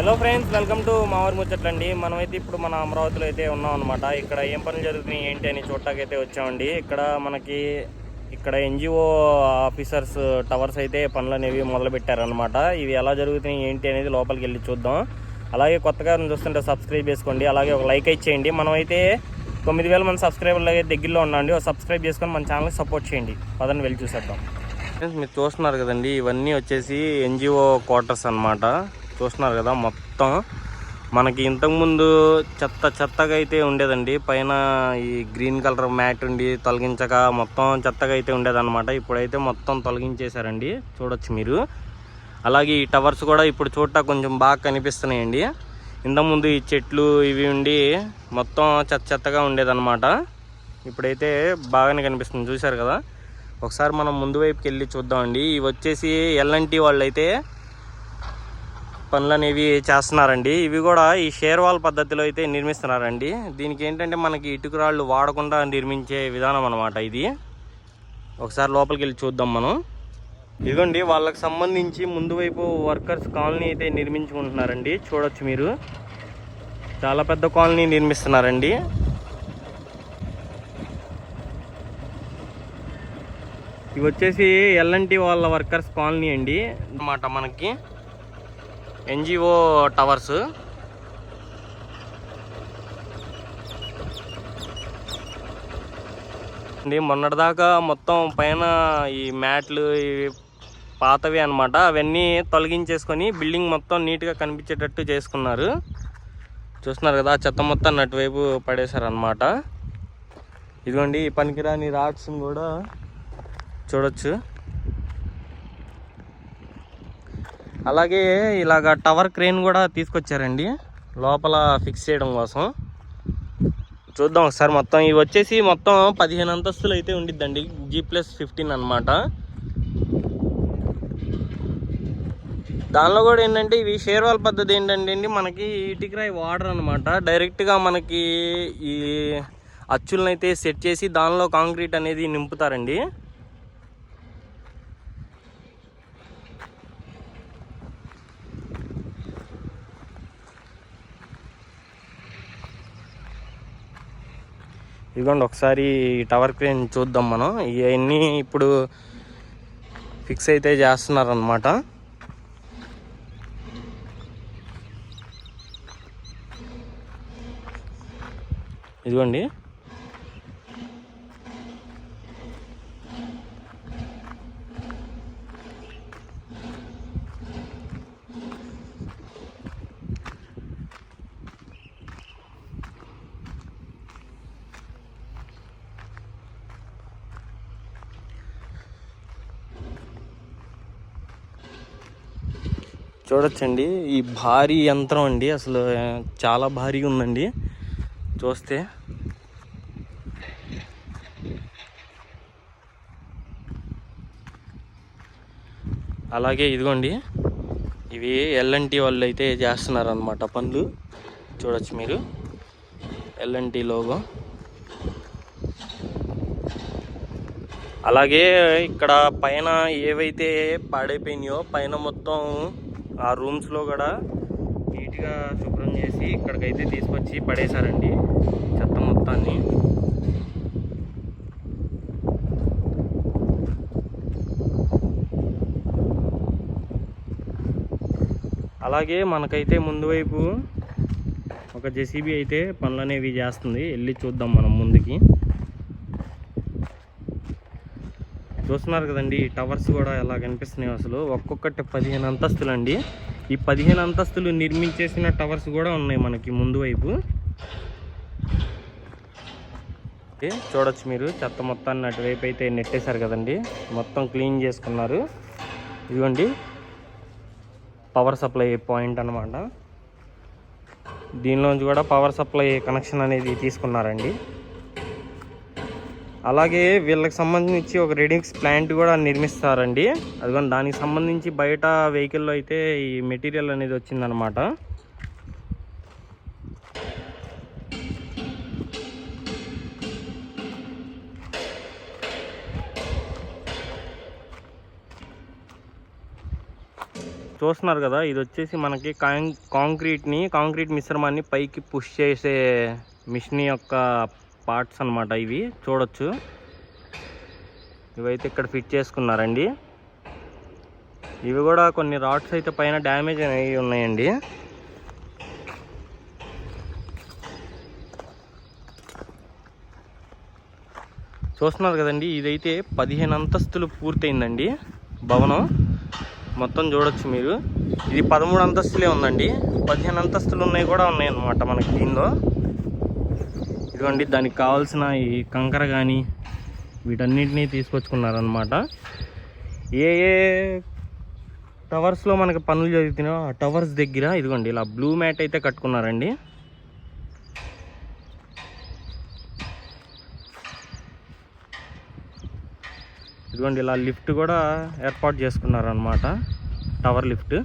Hello friends welcome to మావర్ ముచ్చట్లండి మనమైతే ఇప్పుడు మన అమరావతిలో అయితే ఉన్నాం అనమాట ఇక్కడ ఏం పనులు జరుగుతున్నాయి ఏంటి అని చూడటానికి అయితే వచ్చామండి. ఇక్కడ మనకి ఇక్కడ ఎన్జిఓ ఆఫీసర్స్ టవర్స్ అయితే పనులు అనేవి మొదలుపెట్టారనమాట ఇవి ఎలా జరుగుతున్నాయి ఏంటి అనేది లోపలికి వెళ్ళి చూద్దాం. అలాగే కొత్తగా చూస్తుంటే సబ్స్క్రైబ్ చేసుకోండి. అలాగే ఒక లైక్ అయితే చేయండి. మనమైతే తొమ్మిది వేల మంది సబ్స్క్రైబర్లు అయితే దగ్గరలో ఉన్నాండి ఒక సబ్స్క్రైబ్ చేసుకొని మన ఛానల్కి సపోర్ట్ చేయండి. పదని వెళ్ళి చూసేద్దాం. ఫ్రెండ్స్ మీరు చూస్తున్నారు కదండి ఇవన్నీ వచ్చేసి ఎన్జిఓ క్వార్టర్స్ అన్నమాట. చూస్తున్నారు కదా మొత్తం మనకి ఇంతకుముందు చెత్త చెత్తగా అయితే ఉండేదండి. పైన ఈ గ్రీన్ కలర్ మ్యాట్ ఉండి తొలగించక మొత్తం చెత్తగా అయితే ఉండేదన్నమాట. ఇప్పుడైతే మొత్తం తొలగించేశారండి. చూడొచ్చు మీరు. అలాగే ఈ టవర్స్ కూడా ఇప్పుడు చూడటా కొంచెం బాగా కనిపిస్తున్నాయండి. ఇంతకుముందు ఈ చెట్లు ఇవి ఉండి మొత్తం చెత్త చెత్తగా ఉండేదన్నమాట. ఇప్పుడైతే బాగానే కనిపిస్తుంది. చూశారు కదా? ఒకసారి మనం ముందు వైపుకి వెళ్ళి చూద్దామండి. ఇవి వచ్చేసి ఎల్ఎన్టీ వాళ్ళు అయితే పనులు అనేవి చేస్తున్నారండి. ఇవి కూడా ఈ షేర్ వాల్ పద్ధతిలో అయితే నిర్మిస్తున్నారండి. దీనికి ఏంటంటే మనకి ఇటుకరాళ్ళు వాడకుండా నిర్మించే విధానం అనమాట ఇది. ఒకసారి లోపలికి వెళ్ళి చూద్దాం మనం. ఇదిగోండి వాళ్ళకి సంబంధించి ముందు వైపు వర్కర్స్ కాలనీ అయితే నిర్మించుకుంటున్నారండి. చూడొచ్చు మీరు. చాలా పెద్ద కాలనీ నిర్మిస్తున్నారండి. ఇవి వచ్చేసి ఎల్ఎన్టీ వాళ్ళ వర్కర్స్ కాలనీ అండి. అన్నమాట మనకి. NGO towers. అండి మొన్నటిదాకా మొత్తం పైన ఈ మ్యాట్లు ఇవి పాతవి అనమాట అవన్నీ తొలగించేసుకొని బిల్డింగ్ మొత్తం నీట్గా కనిపించేటట్టు చేసుకున్నారు. చూస్తున్నారు కదా చెత్త మొత్తం అటువైపు పడేశారనమాట ఇదిగోండి ఈ పనికిరాని రాడ్స్ని కూడా చూడొచ్చు. అలాగే ఇలాగ టవర్ క్రేన్ కూడా తీసుకొచ్చారండి. లోపల ఫిక్స్ చేయడం కోసం. చూద్దాం ఒకసారి మొత్తం ఇవి వచ్చేసి మొత్తం పదిహేను అంతస్తులు అయితే ఉండిద్దండి. జీ ప్లస్ ఫిఫ్టీన్ అనమాట దానిలో కూడా ఏంటంటే ఇవి షేర్వాల్ పద్ధతి ఏంటంటే అండి మనకి ఇటుకరాయి వాటర్ అనమాట డైరెక్ట్గా మనకి ఈ అచ్చులను అయితే సెట్ చేసి దానిలో కాంక్రీట్ అనేది నింపుతారండి. ఇదిగోండి ఒకసారి టవర్ క్రేన్ చూద్దాం మనం. ఇవన్నీ ఇప్పుడు ఫిక్స్ అయితే చేస్తున్నారనమాట ఇదిగోండి చూడొచ్చండి. ఈ భారీ యంత్రం అండి. అసలు చాలా భారీగా ఉందండి. చూస్తే. అలాగే ఇదిగోండి. ఇవి ఎల్ఎన్టీ వాళ్ళు అయితే చేస్తున్నారనమాట పనులు. చూడొచ్చు మీరు. LNT logo. అలాగే ఇక్కడ పైన ఏవైతే పాడైపోయినాయో పైన మొత్తం ఆ రూమ్స్లో కూడా నీట్గా శుభ్రం చేసి ఇక్కడికైతే తీసుకొచ్చి పడేశారండి చెత్త మొత్తాన్ని. అలాగే మనకైతే ముందు వైపు ఒక జెసిబి అయితే పనులు అనేవి చేస్తుంది. వెళ్ళి చూద్దాం మనం ముందుకి. చూస్తున్నారు కదండి ఈ టవర్స్ కూడా ఎలా కనిపిస్తున్నాయి అసలు. ఒక్కొక్కటి పదిహేను అంతస్తులు అండి. ఈ పదిహేను అంతస్తులు నిర్మించేసిన టవర్స్ కూడా ఉన్నాయి మనకి ముందు వైపు. ఓకే, చూడొచ్చు మీరు చెత్త మొత్తాన్ని అటువైపు అయితే నెట్టేశారు కదండి. మొత్తం క్లీన్ చేసుకున్నారు. ఇదిగోండి పవర్ సప్లై పాయింట్ అనమాట దీనిలోంచి కూడా పవర్ సప్లై కనెక్షన్ అనేది తీసుకున్నారండి. అలాగే వీళ్ళకి సంబంధించి ఒక రెడీమిక్స్ ప్లాంట్ కూడా నిర్మిస్తారండి. అదిగో దానికి సంబంధించి బయట వెహికల్లో అయితే ఈ మెటీరియల్ అనేది వచ్చిందనమాట చూస్తున్నారు కదా ఇది వచ్చేసి మనకి కాం- కాంక్రీట్ని కాంక్రీట్ మిశ్రమాన్ని పైకి పుష్ చేసే మిషన్ యొక్క పార్ట్స్ అన్నమాట ఇవి చూడొచ్చు. ఇవైతే ఇక్కడ ఫిట్ చేసుకున్నారండి. ఇవి కూడా కొన్ని రాడ్స్ అయితే పైన డ్యామేజ్ అయ్యి ఉన్నాయండి. చూస్తున్నారు కదండి ఇదైతే పదిహేను అంతస్తులు పూర్తయిందండి భవనం. మొత్తం చూడొచ్చు మీరు. ఇది పదమూడు అంతస్తులే ఉందండి. పదిహేను అంతస్తులు ఉన్నాయి కూడా ఉన్నాయి అన్నమాట మనకి దీనిలో. ఇదిగోండి దానికి కావాల్సిన ఈ కంకర కానీ వీటన్నిటినీ తీసుకొచ్చుకున్నారనమాట ఏ ఏ టవర్స్లో మనకి పనులు జరుగుతున్నాయో ఆ టవర్స్ దగ్గర ఇదిగోండి ఇలా బ్లూ మ్యాట్ అయితే కట్టుకున్నారండి. ఇదిగోండి ఇలా లిఫ్ట్ కూడా ఏర్పాటు చేసుకున్నారనమాట టవర్ లిఫ్ట్.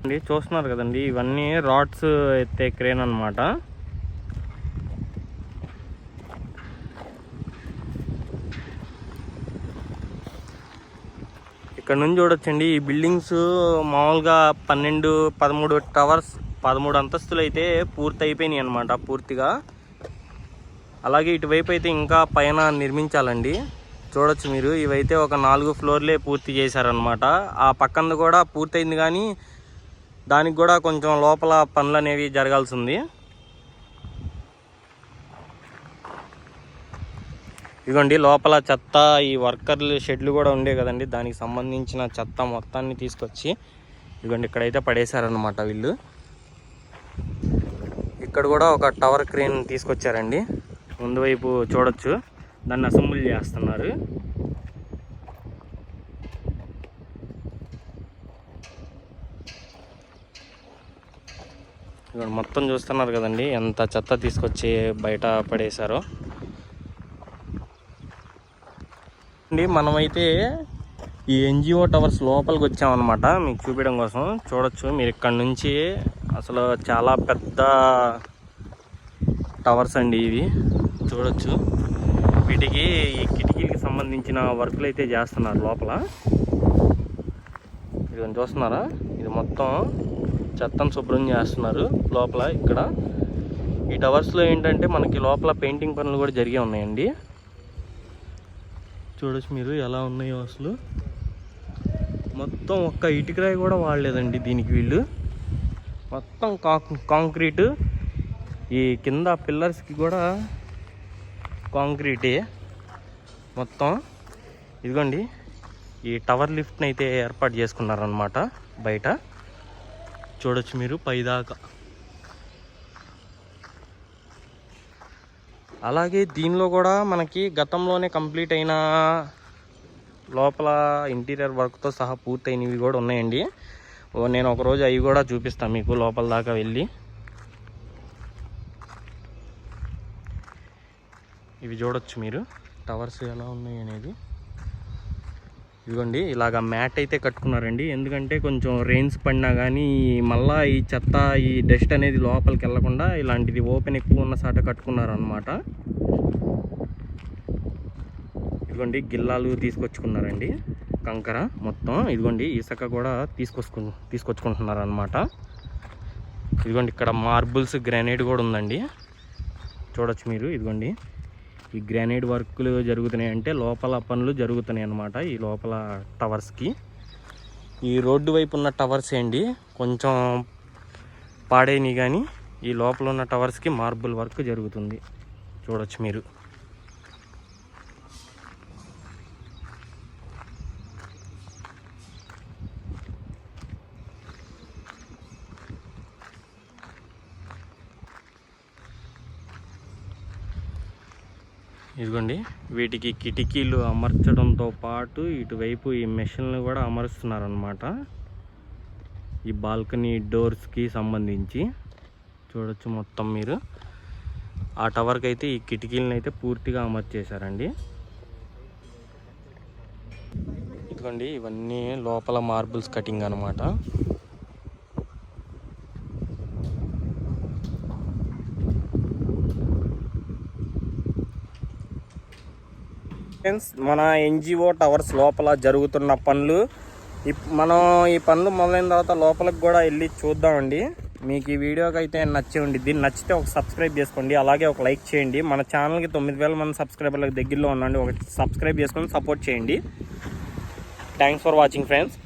అండి. చూస్తున్నారు కదండి ఇవన్నీ రాడ్స్ ఎత్తే క్రేన్ అన్నమాట. ఇక్కడ నుంచి చూడొచ్చండి ఈ బిల్డింగ్స్ మామూలుగా పన్నెండు పదమూడు టవర్స్ పదమూడు అంతస్తులు అయితే పూర్తి అయిపోయినాయి అనమాట పూర్తిగా. అలాగే ఇటువైపు అయితే ఇంకా పైన నిర్మించాలండి. చూడొచ్చు మీరు ఇవైతే ఒక నాలుగు ఫ్లోర్లే పూర్తి చేశారనమాట ఆ పక్కన కూడా పూర్తయింది కానీ దానికి కూడా కొంచెం లోపల పనులు అనేవి జరగాల్సి ఉంది ఇదిగోండి లోపల చెత్త ఈ వర్కర్లు షెడ్లు కూడా ఉండే కదండి. దానికి సంబంధించిన చెత్త మొత్తాన్ని తీసుకొచ్చి ఇదిగోండి ఇక్కడైతే పడేశారనమాట వీళ్ళు. ఇక్కడ కూడా ఒక టవర్ క్రేన్ తీసుకొచ్చారండి. ముందు వైపు చూడొచ్చు. దాన్ని అసెంబుల్ చేస్తున్నారు. ఇక్కడ మొత్తం చూస్తున్నారు కదండి ఎంత చెత్త తీసుకొచ్చి బయట పడేశారో. అండి మనమైతే ఈ ఎన్జిఓ టవర్స్ లోపలికి వచ్చామన్నమాట మీకు చూపించడం కోసం. చూడొచ్చు మీరు ఇక్కడ నుంచి అసలు చాలా పెద్ద టవర్స్ అండి ఇవి. చూడొచ్చు. వీటికి ఈ కిటికీలకి సంబంధించిన వర్కులు అయితే చేస్తున్నారు లోపల. ఇది చూస్తున్నారా? ఇది మొత్తం చెత్తను శుభ్రం చేస్తున్నారు లోపల ఇక్కడ. ఈ టవర్స్లో ఏంటంటే మనకి లోపల పెయింటింగ్ పనులు కూడా జరిగే ఉన్నాయండి. చూడొచ్చు మీరు ఎలా ఉన్నాయో అసలు. మొత్తం ఒక్క ఇటుకరాయి కూడా వాడలేదండి దీనికి వీళ్ళు. మొత్తం కాంక్రీటు. ఈ కింద పిల్లర్స్కి కూడా కాంక్రీటే మొత్తం. ఇదిగోండి ఈ టవర్ లిఫ్ట్ని అయితే ఏర్పాటు చేసుకున్నారనమాట బయట. చూడొచ్చు మీరు పైదాకా. అలాగే దీనిలో కూడా మనకి గతంలోనే కంప్లీట్ అయిన లోపల ఇంటీరియర్ వర్క్తో సహా పూర్తయినవి కూడా ఉన్నాయండి. నేను ఒకరోజు అవి కూడా చూపిస్తాను మీకు లోపల దాకా వెళ్ళి. ఇవి చూడొచ్చు మీరు. టవర్స్ ఎలా ఉన్నాయి అనేది. ఇదిగోండి ఇలాగ మ్యాట్ అయితే కట్టుకున్నారండి. ఎందుకంటే కొంచెం రెయిన్స్ పడినా కానీ మళ్ళా ఈ చెత్త ఈ డస్ట్ అనేది లోపలికి వెళ్ళకుండా ఇలాంటిది ఓపెన్ ఎక్కువ ఉన్న సాట కట్టుకున్నారు అనమాట ఇదిగోండి గిల్లాలు తీసుకొచ్చుకున్నారండి. కంకర మొత్తం ఇదిగోండి ఇసుక కూడా తీసుకొచ్చు తీసుకొచ్చుకుంటున్నారు అనమాట ఇదిగోండి ఇక్కడ మార్బుల్స్ గ్రానైట్ కూడా ఉందండి. చూడొచ్చు మీరు ఇదిగోండి. ఈ గ్రానైట్ వర్క్లు జరుగుతున్నాయి అంటే లోపల పనులు జరుగుతున్నాయి అన్నమాట ఈ లోపల టవర్స్కి. ఈ రోడ్డు వైపు ఉన్న టవర్స్ ఏంటి? కొంచెం పాడైనవి కానీ ఈ లోపల ఉన్న టవర్స్కి మార్బుల్ వర్క్ జరుగుతుంది. చూడొచ్చు మీరు. ఇదిగోండి. వీటికి కిటికీలు అమర్చడంతో పాటు ఇటువైపు ఈ మెషిన్లు కూడా అమరుస్తున్నారనమాట ఈ బాల్కనీ డోర్స్కి సంబంధించి చూడొచ్చు మొత్తం మీరు. ఆ టవర్కి అయితే ఈ కిటికీలను అయితే పూర్తిగా అమర్చేశారండి. ఇదిగోండి ఇవన్నీ లోపల మార్బుల్స్ కటింగ్ అనమాట ఫ్రెండ్స్ మన ఎన్జిఓ టవర్స్ లోపల జరుగుతున్న పనులు. ఇప్- మనం ఈ పనులు మొదలైన తర్వాత లోపలికి కూడా వెళ్ళి చూద్దామండి. మీకు ఈ వీడియోకి అయితే నచ్చి ఉండిద్ది. నచ్చితే ఒక సబ్స్క్రైబ్ చేసుకోండి. అలాగే ఒక లైక్ చేయండి. మన ఛానల్కి తొమ్మిది వేల మంది సబ్స్క్రైబర్లకు దగ్గరలో ఉండండి. ఒక సబ్స్క్రైబ్ చేసుకొని సపోర్ట్ చేయండి. Thanks for watching friends